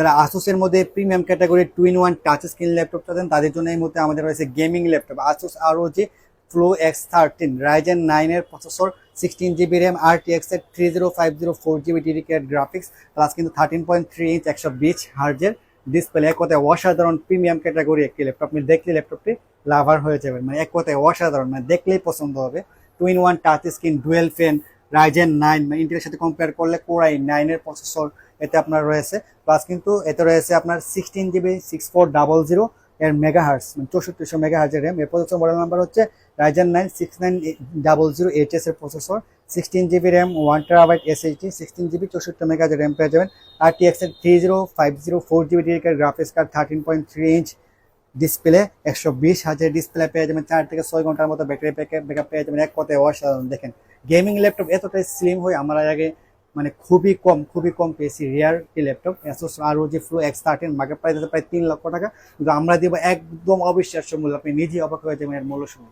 যারা আসুসের মধ্যে premium category two in one touch screen laptop চাচ্ছেন তাদের জন্য এই মুহূর্তে আমাদের রয়েছে গেমিং ল্যাপটপ আসুস আরও যে ফ্লো এক্স থার্টিন রাইজেন নাইনের প্রসেসর সিক্সটিন জিবি র্যাম আর টি এক্সের three zero five zero four GB dedicate graphics plus কিন্তু থার্টিন পয়েন্ট থ্রি ইঞ্চ একশো বিশ হার্জের ডিসপ্লে এক কথায় অসাধারণ প্রিমিয়াম ক্যাটাগরি একটি ল্যাপটপ আপনি দেখলে ল্যাপটপটি লাভার হয়ে যাবেন। মানে এক কথায় অসাধারণ। মানে দেখলেই পছন্দ হবে। Two in one touch screen dual fan Ryzen nine মানে ইন্টেলের সাথে কম্পেয়ার করলে কোরাই নাইনের প্রসেসর এতে আপনার রয়েছে। প্লাস কিন্তু এতে রয়েছে আপনার sixteen GB six four double zero এর মেগা হার্স মানে চৌষট্টিশো মেগা হার্জের র্যাম এর প্রসেসর মডেল নাম্বার হচ্ছে Ryzen nine six nine double zero H S এর processor sixteen GB RAM one terabyte SSD sixteen GB চৌষট্টি মেগা হার্জের RAM পেয়ে যাবেন। R T X three zero five zero four GB dedicate graphics card thirteen point three inch display একশো বিশ হাজার display পেয়ে যাবেন, চার থেকে ছয় ঘণ্টার মতো ব্যাটারি ব্যাকআপ পেয়ে যাবেন, এক কথায় অসাধারণ। দেখেন গেমিং ল্যাপটপ এতটাই স্লিম হয়, আমরা আগে মানে খুবই কম খুবই কম পেয়েছি রিয়ার কি laptop Asus R O G flow X thirteen market price প্রায় তিন লক্ষ টাকা। কিন্তু আমরা দিব একদম অবিশ্বাস্য মূল্য, আপনি নিজেই অবাক হয়ে যাবেন এর মূল্য শুনে।